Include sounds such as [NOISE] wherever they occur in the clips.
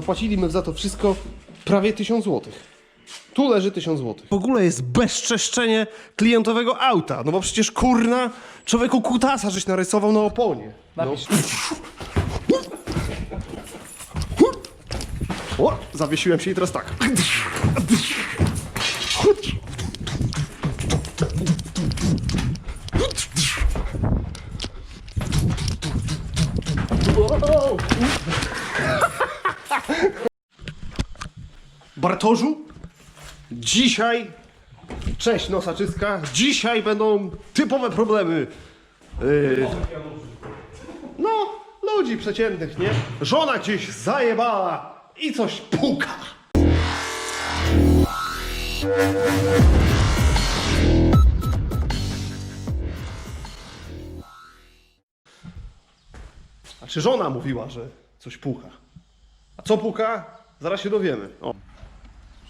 Zapłacili za to wszystko prawie 1000 złotych. Tu leży 1000 złotych. W ogóle jest bezczeszczenie klientowego auta. No bo przecież kurna, człowieku kutasa żeś narysował na oponie. No. O, zawiesiłem się i teraz tak. Bartoszu, dzisiaj, cześć nosaczyska, dzisiaj będą typowe problemy. Yy, no, ludzi przeciętnych, nie? Żona gdzieś zajebała i coś puka. A czy żona mówiła, że coś puka? A co puka? Zaraz się dowiemy. O.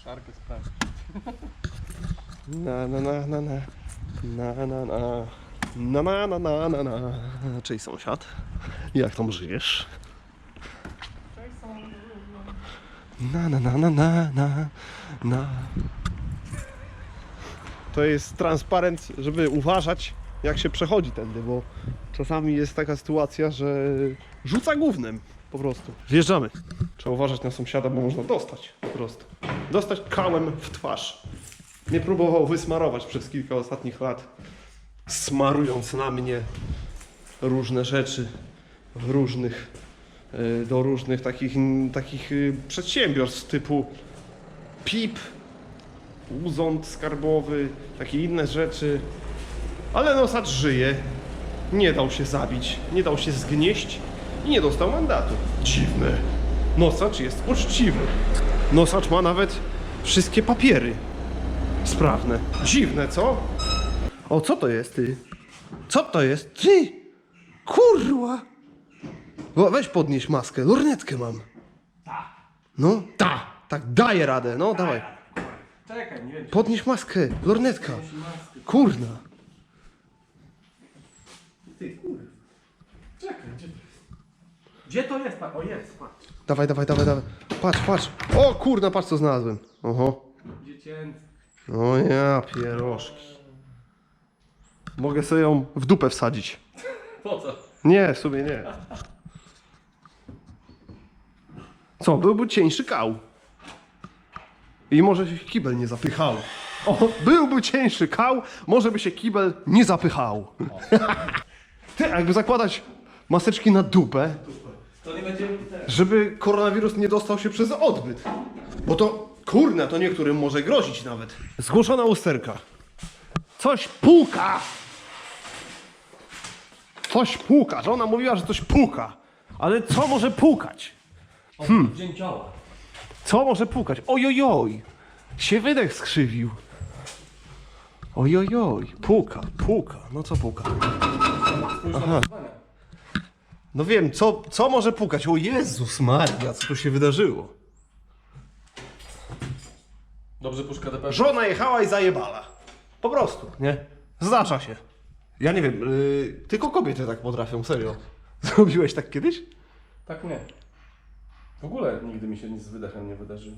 Szarkę sprawdź. Na na na na na na na na na na na na na na Cześć sąsiad, jak tam żyjesz? Na na na na na na na To jest transparent, żeby uważać jak się przechodzi tędy, bo czasami jest taka sytuacja, że rzuca głównym po prostu. Wjeżdżamy. Trzeba uważać na sąsiada, bo można dostać po prostu. Dostać kałem w twarz. Mnie próbował wysmarować przez kilka ostatnich lat, smarując na mnie różne rzeczy różnych, e, do różnych takich, takich e, przedsiębiorstw typu PIP, urząd skarbowy, takie inne rzeczy. Ale nosacz żyje, nie dał się zabić, nie dał się zgnieść i nie dostał mandatu. Dziwne. Nosacz jest uczciwy. Nosacz ma nawet wszystkie papiery sprawne. Dziwne, co? O, co to jest, ty? Co to jest? Ty! Kurwa! O, weź podnieś maskę, lornetkę mam. No, ta, tak, daję radę, no, dawaj. Czekaj, nie wiem. Podnieś maskę, lornetka. Kurna. Ty, kurwa. Czekaj, gdzie to jest? Gdzie to jest? Pa- O, jest, patrz. Dawaj, dawaj, dawaj, dawaj. Patrz, patrz. O, kurna, patrz, co znalazłem. Oho. Dziecięcy. O ja, pierożki. Mogę sobie ją w dupę wsadzić. Po co? Nie, w sumie nie. Co, byłby cieńszy kał. I może się kibel nie zapychał. O, byłby cieńszy kał, może by się kibel nie zapychał. [LAUGHS] Ty, a jakby zakładać maseczki na dupę, To nie będzie żeby koronawirus nie dostał się przez odbyt. Bo to, kurna, to niektórym może grozić nawet. Zgłoszona usterka. Coś puka! Coś puka. Żona mówiła, że coś puka. Ale co może pukać? Hmm. Dzień ciała. Co może pukać? Ojojoj! Się wydech skrzywił. Ojojoj, puka, puka. No co puka? Aha. No wiem, co, co może pukać? O Jezus Maria, co tu się wydarzyło? Dobrze, puszka DP. Żona jechała i zajebala. Po prostu, nie? Zdarza się. Ja nie wiem, yy, tylko kobiety tak potrafią, serio. [LAUGHS] Zrobiłeś tak kiedyś? Tak nie. W ogóle nigdy mi się nic z wydechem nie wydarzyło.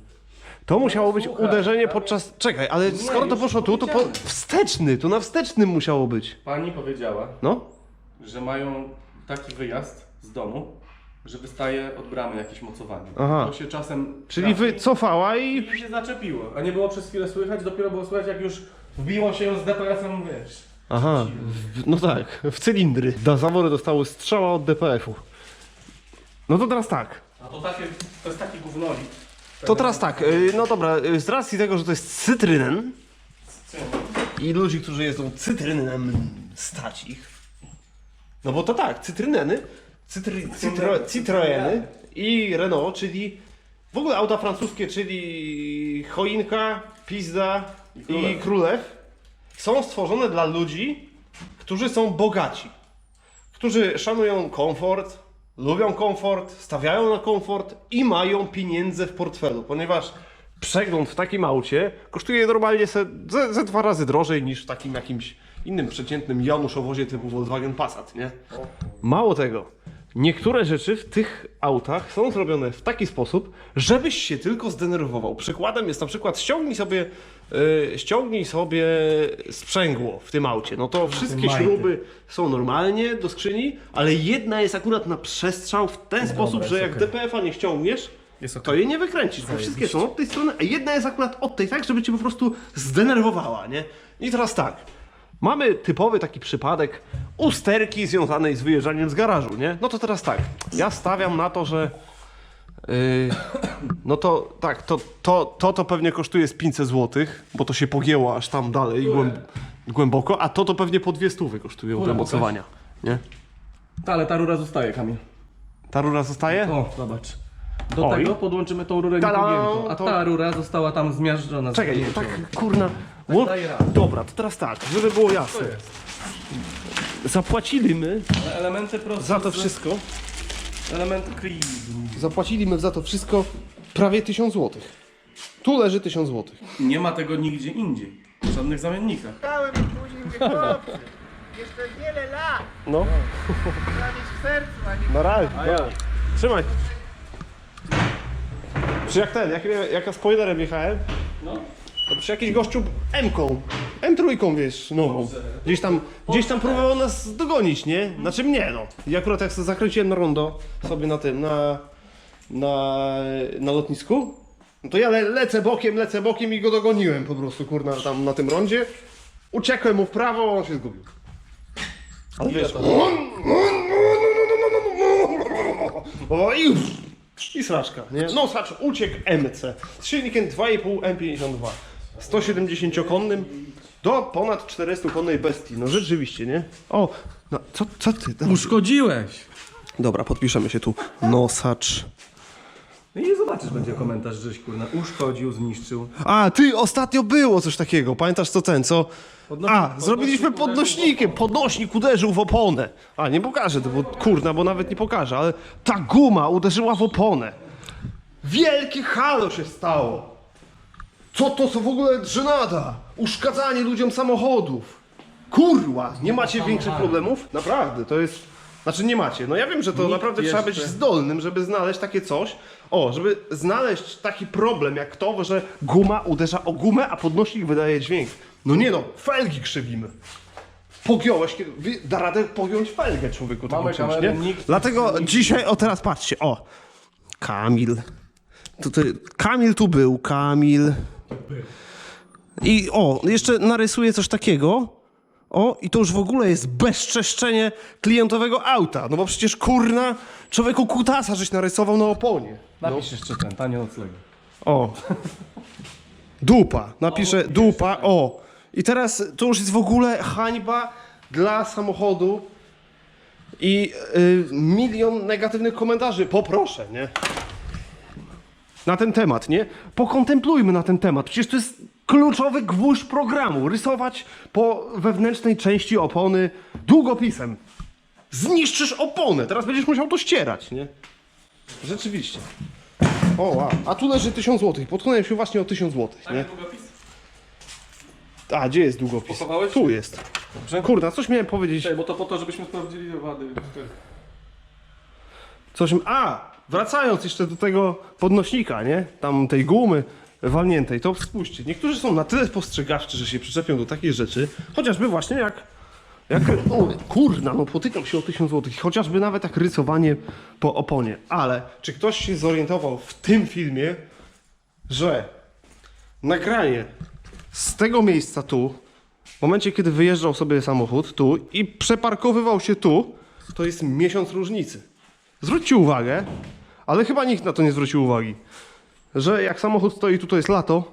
To musiało być Słuchaj, uderzenie prawie- podczas... Czekaj, ale skoro to już poszło tu, to po... powiedziałem. wsteczny, to na wstecznym musiało być. Pani powiedziała, No? że mają taki wyjazd z domu, że wystaje od bramy jakieś mocowanie. Aha. To się czasem. Czyli trafi wycofała i... I się zaczepiło. A nie było przez chwilę słychać, dopiero było słychać, jak już wbiło się z DPS-em, wiesz. Aha, w, no tak, w cylindry. Da zawory dostały strzała od DPF-u. No to teraz tak. A to takie, to jest taki gównolik. To teraz tak, yy, no dobra, yy, z racji tego, że to jest cytrynen i ludzi, którzy jedzą cytrynem stać ich. No bo to tak, cytryneny, cytry, cytro, Citroeny i Renault, czyli w ogóle auta francuskie, czyli choinka, pizda i królew. są stworzone dla ludzi, którzy są bogaci, którzy szanują komfort, lubią komfort, stawiają na komfort i mają pieniądze w portfelu, ponieważ przegląd w takim aucie kosztuje normalnie se, ze, ze dwa razy drożej niż w takim jakimś innym przeciętnym Januszowozie typu Volkswagen Passat, nie? Mało tego, niektóre rzeczy w tych autach są zrobione w taki sposób, żebyś się tylko zdenerwował. Przykładem jest na przykład ściągnij sobie, yy, ściągnij sobie sprzęgło w tym aucie. No to wszystkie śruby są normalnie do skrzyni, ale jedna jest akurat na przestrzał w ten sposób, że jak. DPF-a nie ściągniesz, Jest okej. to je nie wykręcisz, bo wszystkie są od tej strony, a jedna jest akurat od tej, tak, żeby cię po prostu zdenerwowała, nie? I teraz tak, mamy typowy taki przypadek usterki związanej z wyjeżdżaniem z garażu, nie? No to teraz tak, ja stawiam na to, że yy, no to tak, to, to, to to pewnie kosztuje z 500 zł, bo to się pogięło aż tam dalej głęb, głęboko, a to to pewnie po dwie stówy kosztuje do mocowania, nie? Ta, ale ta rura zostaje, Kamil. Ta rura zostaje? O, zobacz. Do Oj. tego podłączymy tą rurę Ta-da! niepogiętą, a To- ta rura została tam zmiażdżona. Czekaj, tak kurna. Ło- daj raz. Dobra, to teraz tak, żeby było jasne. Zapłacili my Elementy proste. za to wszystko. Elementy krizu. Zapłacili my za to wszystko prawie 1000 zł. Tu leży 1000 zł. Nie ma tego nigdzie indziej. W żadnych zamiennikach. Pytałem i później mówię, chłopcy, jeszcze wiele lat, No, trzeba mieć w sercu, a nie na razie. Trzymaj. Czy jak ten, jak, jak ja spoilerem jechałem, No. To przy jakiś gościu M-ką, M3 wiesz, nową. Gdzieś tam, gdzieś tam próbował nas dogonić, nie? Znaczy mnie, no. I akurat jak zakręciłem na rondo sobie na tym, na, na, na lotnisku, no to ja le, lecę bokiem, lecę bokiem i go dogoniłem po prostu, kurna, tam na tym rondzie. Uciekłem mu w prawo, on się zgubił. Ale wiesz, o i i sraczka, nie? No sracz, uciekł MC z silnikiem 2,5 M52 170-konnym do ponad 400-konnej bestii. No rzeczywiście, nie? O, no co, co ty? Dobra. Uszkodziłeś! Dobra, podpiszemy się tu. Nosacz. No i zobaczysz, będzie komentarz, żeś kurna uszkodził, zniszczył. A, ty, ostatnio było coś takiego. Pamiętasz co ten, co? Podnośnik- A, zrobiliśmy podnośnik podnośnikiem. Podnośnik uderzył w oponę. A, nie pokażę to, bo kurna, bo nawet nie pokażę, ale ta guma uderzyła w oponę. Wielkie halo się stało. Co to co w ogóle żenada? Uszkadzanie ludziom samochodów. Kurwa, nie macie większych problemów? Naprawdę, to jest... Znaczy nie macie. No ja wiem, że to Nikt naprawdę trzeba być jeszcze- zdolnym, żeby znaleźć takie coś. O, żeby znaleźć taki problem jak to, że guma uderza o gumę, a podnośnik wydaje dźwięk. No nie no, felgi krzywimy. Pogiąłeś, kiedy... wy- da radę pogiąć felgę człowieku taką Mamy czymś, kamerę, nie? nikt- Dlatego dzisiaj, o teraz patrzcie, o. Kamil. Tutaj, Kamil tu był, Kamil. I o, jeszcze narysuję coś takiego. O, i to już w ogóle jest bezczeszczenie klientowego auta. No bo przecież kurna, człowieku kutasa żeś narysował na oponie. Napisz jeszcze ten, tanie noclegi. O. Dupa. Napiszę dupa. O. I teraz to już jest w ogóle hańba dla samochodu i y, milion negatywnych komentarzy. Poproszę, nie? Na ten temat, nie? Pokontemplujmy na ten temat. Przecież to jest kluczowy gwóźdź programu. Rysować po wewnętrznej części opony długopisem. Zniszczysz oponę. Teraz będziesz musiał to ścierać, nie? Rzeczywiście. O, wow. A tu leży 1000 zł. Potknąłem się właśnie o 1000 zł, nie? A, gdzie jest długopis? Pochowałeś? Tu jest. Dobrze. Coś miałem powiedzieć. Czekaj, bo to po to, żebyśmy sprawdzili wady. Coś... A, wracając jeszcze do tego podnośnika, nie? Tam tej gumy walniętej, to spójrzcie. Niektórzy są na tyle spostrzegawczy, że się przyczepią do takich rzeczy, chociażby właśnie jak... Jak, o, kurna, no potykam się o 1000 zł, chociażby nawet jak rysowanie po oponie. Ale czy ktoś się zorientował w tym filmie, że nagranie z tego miejsca tu, w momencie kiedy wyjeżdżał sobie samochód tu i przeparkowywał się tu, to jest miesiąc różnicy. Zwróćcie uwagę, ale chyba nikt na to nie zwrócił uwagi, że jak samochód stoi tu, to jest lato,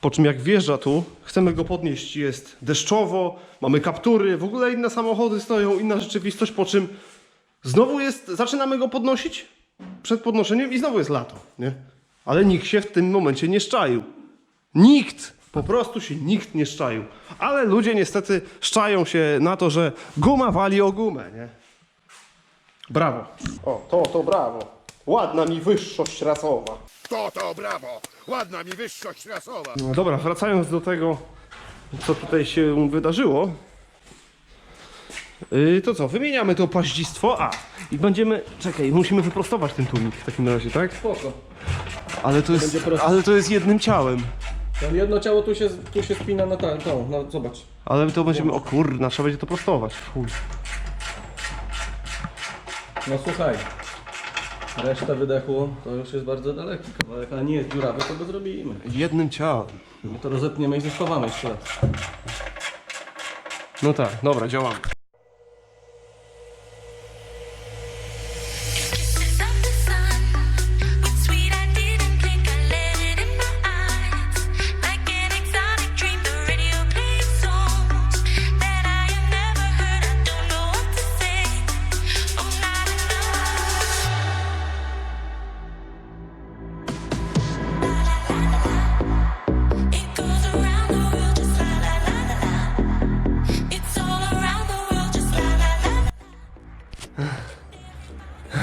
po czym jak wjeżdża tu, chcemy go podnieść, jest deszczowo, mamy kaptury, w ogóle inne samochody stoją, inna rzeczywistość, po czym znowu jest, zaczynamy go podnosić przed podnoszeniem i znowu jest lato, nie? Ale nikt się w tym momencie nie szczaił. Nikt! Po prostu się nikt nie szczaił. Ale ludzie niestety szczają się na to, że guma wali o gumę, nie? Brawo. O, to, to brawo. Ładna mi wyższość rasowa. To, to, brawo! Ładna mi wyższość rasowa! No dobra, wracając do tego, co tutaj się wydarzyło. Yy, to co, wymieniamy to paździstwo, a i będziemy, czekaj, musimy wyprostować ten tłumik w takim razie, tak? Spoko. Ale to jest, będzie ale to jest jednym ciałem. Tam jedno ciało tu się, tu się spina na tą, tą no zobacz. Ale to będziemy, o kurna, trzeba będzie to prostować. Chuj. No słuchaj. Reszta wydechu to już jest bardzo daleki kawałek, a nie jest dziurawy, to go zrobimy. Jednym ciałem. My to rozepniemy i zeszpawamy jeszcze raz. No tak, dobra, działamy.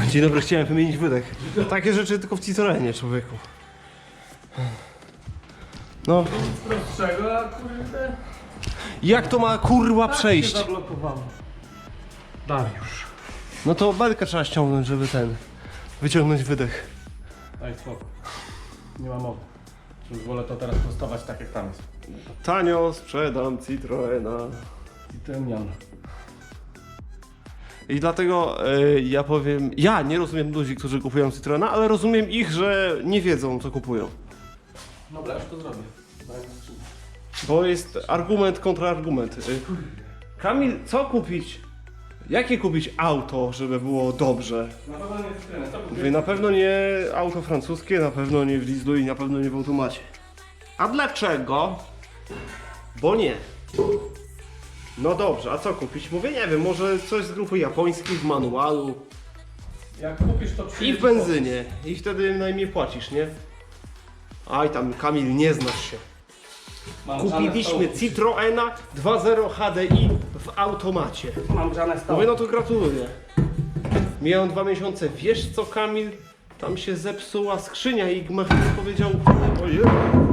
Dzień dobry, chciałem wymienić wydech. Takie rzeczy tylko w Citroenie, człowieku. No, Prostszego, a kurde... jak to ma kurwa przejść? zablokowało. Dariusz. No to belkę trzeba ściągnąć, żeby ten, wyciągnąć wydech. Daj spokój. Nie ma mowy. Już wolę to teraz prostować tak jak tam jest. Tanio sprzedam Citroena. I ten Jan. I dlatego e, ja powiem, ja nie rozumiem ludzi, którzy kupują Citroena, ale rozumiem ich, że nie wiedzą, co kupują. Dobra, już to zrobię. Bo jest argument kontra argument. Y, Kamil, co kupić? Jakie kupić auto, żeby było dobrze? Na pewno nie cytrynę. Co kupię? Mówię, na pewno nie auto francuskie, na pewno nie w Lidlu i na pewno nie w automacie. A dlaczego? Bo nie. No dobrze, a co kupić? Mówię, nie wiem, może coś z grupy japońskiej w manualu Jak kupisz to i w benzynie. I wtedy najmniej płacisz, nie? Aj tam, Kamil, nie znasz się. Mam Kupiliśmy Citroena 2.0 HDI w automacie. Mam grzane stoły. Mówię, no to gratuluję. Miałem dwa miesiące. Wiesz co, Kamil? Tam się zepsuła skrzynia i mechanik powiedział... Ojej.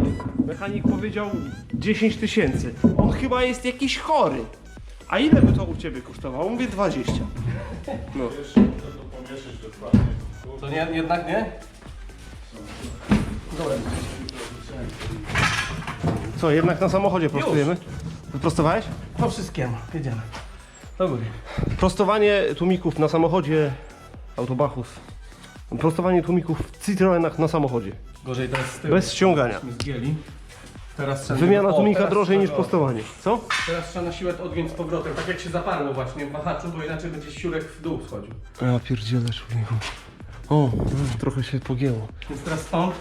Mechanik powiedział 10 tysięcy. On chyba jest jakiś chory. A ile by to u Ciebie kosztowało? Mówię 20. No. To nie, jednak nie? Dobra. Co, jednak na samochodzie prostujemy? Wyprostowałeś? Po wszystkiemu. Jedziemy. Do góry. Prostowanie tłumików na samochodzie Autobachus. Prostowanie tłumików w Citroenach na samochodzie. Gorzej teraz z tyłu. Bez ściągania. Teraz trzeba... Wymiana o, teraz drożej trzeba niż go- prostowanie. Co? Teraz trzeba na siłę odgiąć z powrotem, tak jak się zaparło właśnie w wahaczu, bo inaczej będzie siurek w dół schodził. Ja pierdzielę człowieku. O, trochę się pogięło. Więc teraz stąd.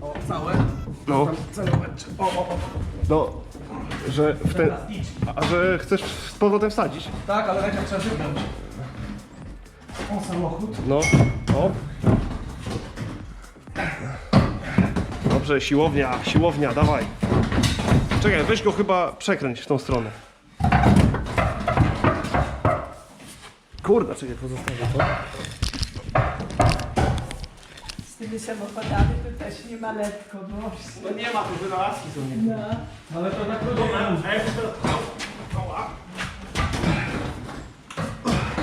O, całe. No, Tam. O, o, o. no, że w ten... Teraz idź. A że chcesz z powrotem wsadzić? Tak, ale najpierw trzeba wypiąć. O, samochód. No, o. Dobrze, siłownia, siłownia, dawaj. Czekaj, weź go chyba przekręć w tą stronę. Kurda, czekaj, pozostawię to. Z tymi samochodami to też nie ma lekko, bo No nie ma, tu wynalazki są. no. Ale to tak trudno.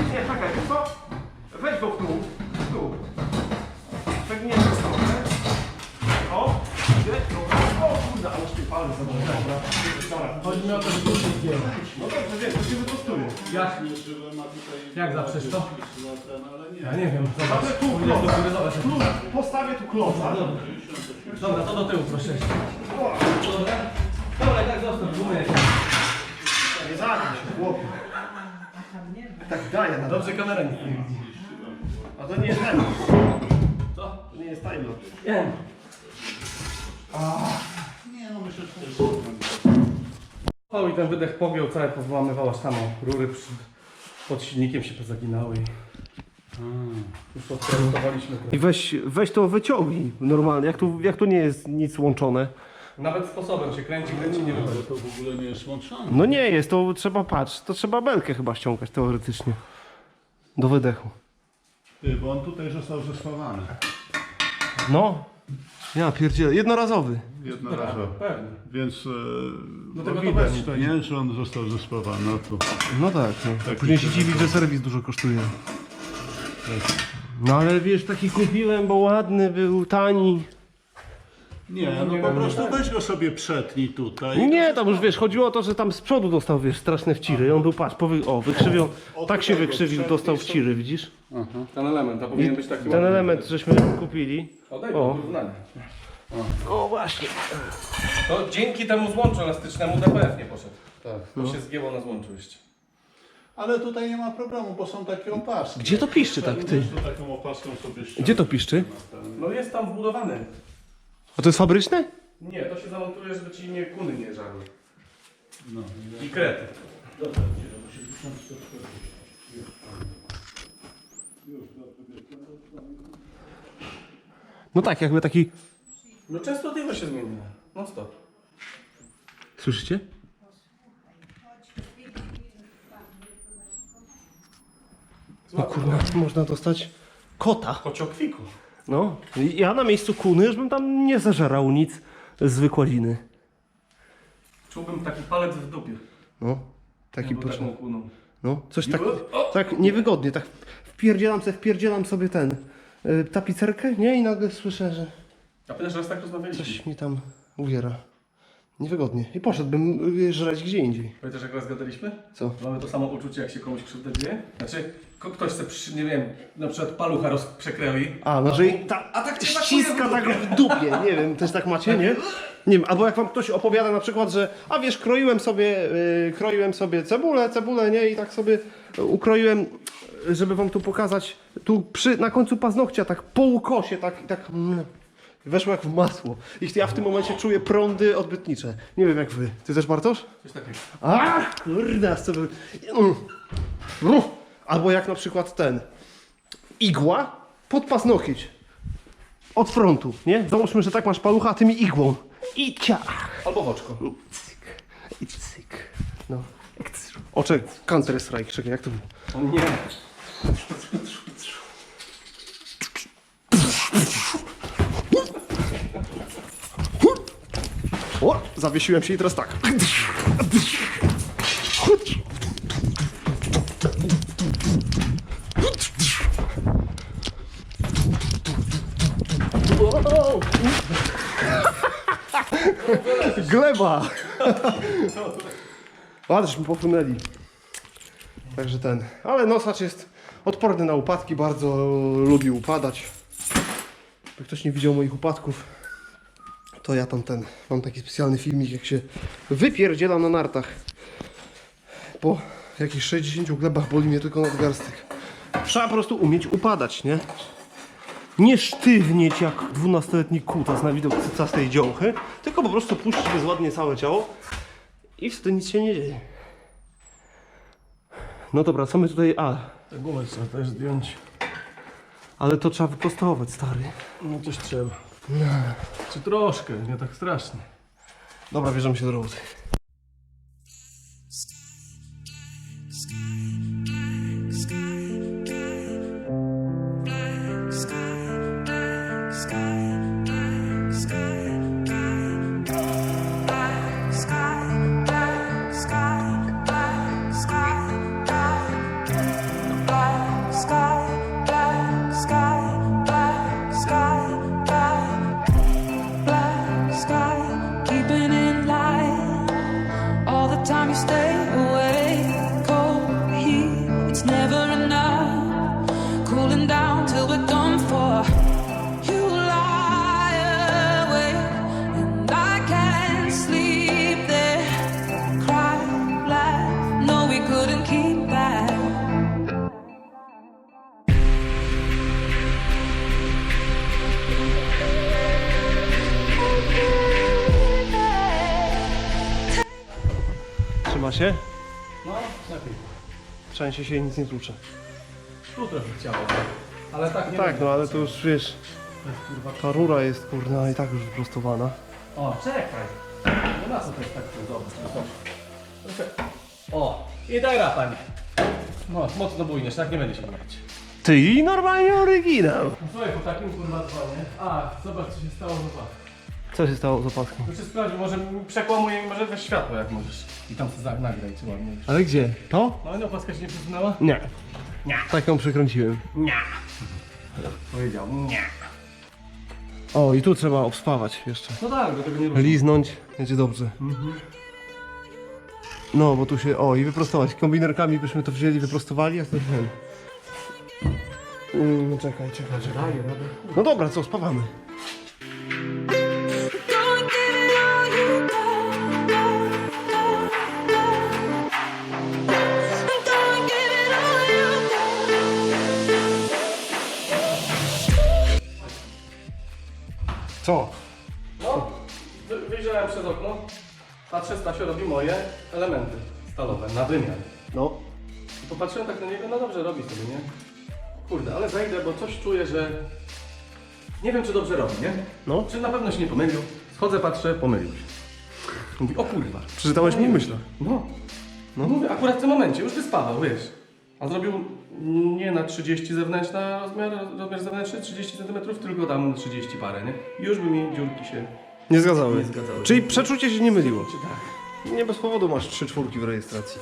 Nie, czekaj, wiesz co? Weź go w dół, w dół. Tak nie jest stronę. O, idę, dobra. O kurde, ale już tej palmy za dobra. Dobra. Chodzi mi o to, że tu się zgięło. No dobrze, wiem, to się wyprostuję. Jak? Jak zaprzesz to? Ja nie wiem. Ale Zobacz. tu Ile kloca. zobacz. Kluz, postawię tu kloca. Dobra, to do tyłu proszę. Dobra. Dobra, tak zostaw, gumę. Nie zabij się, chłopie. Tak daję na Dobrze, kamera nic nie widzi. A to nie jest time. Co? To nie jest time. Nie. O, i ten wydech pogiął, całe powłamywał aż tam o, rury przy, pod silnikiem się pozaginały i już odprezentowaliśmy I weź, weź to wyciągnij normalnie, jak tu, jak tu nie jest nic łączone. Nawet sposobem się kręci, kręci, nie wychodzi. To w ogóle nie jest łączone. No nie jest, to trzeba, patrz, to trzeba belkę chyba ściągać teoretycznie. Do wydechu. Ty, bo on tutaj został zespawany. No. Ja pierdzielę, jednorazowy. Jednorazowo. Pewnie. Więc e, Do no tego to widać, to nie, że on został zespawany. No to No tak, no. Taki Później się się dziwi, że serwis dużo kosztuje. No ale wiesz, taki kupiłem, bo ładny był, tani. Nie, no po prostu weź go sobie przetnij tutaj. Nie, tam już wiesz, chodziło o to, że tam z przodu dostał, wiesz, straszne wciry. I on był, patrz, powy... o, wykrzywiał, tak się wykrzywił, dostał wciry, widzisz? Ten element, a powinien być taki Ten ładny. element, żeśmy kupili. O, O. o. porównanie. O, właśnie. To dzięki temu złączu elastycznemu DPF nie poszedł. Tak. Bo się zgięło na złączu jeszcze. Ale tutaj nie ma problemu, bo są takie opaski. Gdzie to piszczy tak, ty? Taką opaską sobie ściągnąć. Gdzie to piszczy? No jest tam wbudowany. A to jest fabryczne? Nie, to się zamontuje, żeby ci nie kuny nie żarły. I krety. No tak, jakby taki... No częstotliwość się zmienia. No stop. Słyszycie? O kurwa, można dostać kota. Kociokwiku. No, ja na miejscu kuny już bym tam nie zażerał nic z wykładziny. Czułbym taki palec w dupie. No, taki kuną. No, coś tak, tak niewygodnie, tak wpierdzielam sobie, wpierdzielam sobie ten, y, tapicerkę, nie? I nagle słyszę, że A pamiętasz, raz tak rozmawialiśmy? coś mi tam uwiera. Niewygodnie. I poszedłbym y, żreć gdzie indziej. Pamiętasz, jak raz gadaliśmy? Co? Mamy to samo uczucie, jak się komuś krzywdę dzieje? Znaczy, ktoś chce, przy, nie wiem, na przykład palucha roz, przekroi. A, no że i ta, A tak cię ściska tak w dupie, nie wiem, też tak macie, nie? Nie wiem, albo jak wam ktoś opowiada na przykład, że a wiesz, kroiłem sobie, y, kroiłem sobie cebulę, cebulę, nie? I tak sobie ukroiłem, żeby wam tu pokazać, tu przy, na końcu paznokcia, tak po ukosie, tak, i tak mm, weszło jak w masło. I ja w tym momencie czuję prądy odbytnicze. Nie wiem jak wy. Ty też, Bartosz? Coś takiego. A, kurde, co by... Mm. Uff. Albo jak na przykład ten. Igła pod paznokieć. Od frontu, nie? Załóżmy, że tak masz palucha, a ty mi igłą. I ciach. Albo oczko. I cyk. I cyk. No. O, czekaj, Counter Strike, czekaj, jak to było? O nie. O, zawiesiłem się i teraz tak. [LAUGHS] Gleba! Ale żeśmy popłynęli. Także ten. Ale nosacz jest odporny na upadki, bardzo lubi upadać. Jak ktoś nie widział moich upadków, to ja tam ten, mam taki specjalny filmik, jak się wypierdzielam na nartach. Po jakichś 60 glebach boli mnie tylko nadgarstek. Trzeba po prostu umieć upadać, nie? Nie sztywnieć jak 12-letni kutas na widok cycastej dziołchy, tylko po prostu puścić bezładnie całe ciało i wtedy nic się nie dzieje. No dobra, co my tutaj... A, Tę gumę trzeba też zdjąć. ale to trzeba wyprostować, stary. No coś trzeba. Czy troszkę, nie tak strasznie. Dobra, bierzemy się do roboty. Trzęsie się i nic nie tłucze. Tu trochę chciało. Ale tak nie Tak, będzie. no ale to już wiesz, ta rura jest kurna i tak już wyprostowana. O, czekaj. No na co to jest tak tu zobacz. Trochę- O, i teraz panie. No, mocno bujniesz, tak nie będę się bujać. Ty i normalnie oryginał. No Słuchaj, po takim kurwa dzwonie. A, zobacz co się stało, zobacz. Co się stało z opaską? Muszę sprawdzić, może przekłamuję, może weź światło jak możesz. I tam sobie nagraj, czy ładnie. Ale gdzie? To? No i opaska się nie przesunęła? Nie. Nie. Tak ją przykręciłem. Powiedział, nie. O, i tu trzeba obspawać jeszcze. No tak, do tego nie ruszę. Liznąć, będzie dobrze. No, bo tu się, o, i wyprostować. Kombinerkami byśmy to wzięli, wyprostowali, a wtedy ten. Mm, czekaj, czekaj, czekaj. No dobra, co, spawamy. Co? No, wy- wyjrzałem przez okno. Patrzę, Stasio robi moje elementy stalowe na wymiar. No. I popatrzyłem tak na niego, no dobrze robi sobie, nie? Kurde, ale wejdę, bo coś czuję, że... Nie wiem, czy dobrze robi, nie? No. Czy na pewno się nie pomylił? Schodzę, patrzę, pomylił się. Mówi, o kurwa. Przeczytałeś mi myślę. No. No mówię, akurat w tym momencie, już wyspawał, wiesz. A zrobił nie na 30 zewnętrzna rozmiar, rozmiar zewnętrzny 30 cm, tylko tam 30 parę, nie? Już by mi dziurki się... Nie zgadzały. Nie zgadzały. Czyli przeczucie się nie myliło. Czy tak? Nie bez powodu masz trzy czwórki w rejestracji.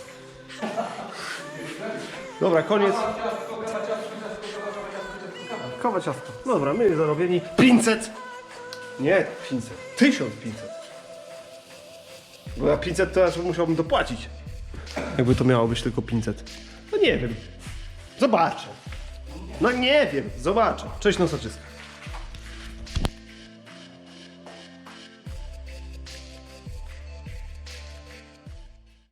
Dobra, koniec. Kawa ciastko. Dobra, my zarobieni 500. Nie, 500. 1500. Bo ja 500 to aż musiałbym dopłacić. Jakby to miało być tylko 500. No nie wiem. Zobaczę. No nie wiem, zobaczę. Cześć nosaczyska.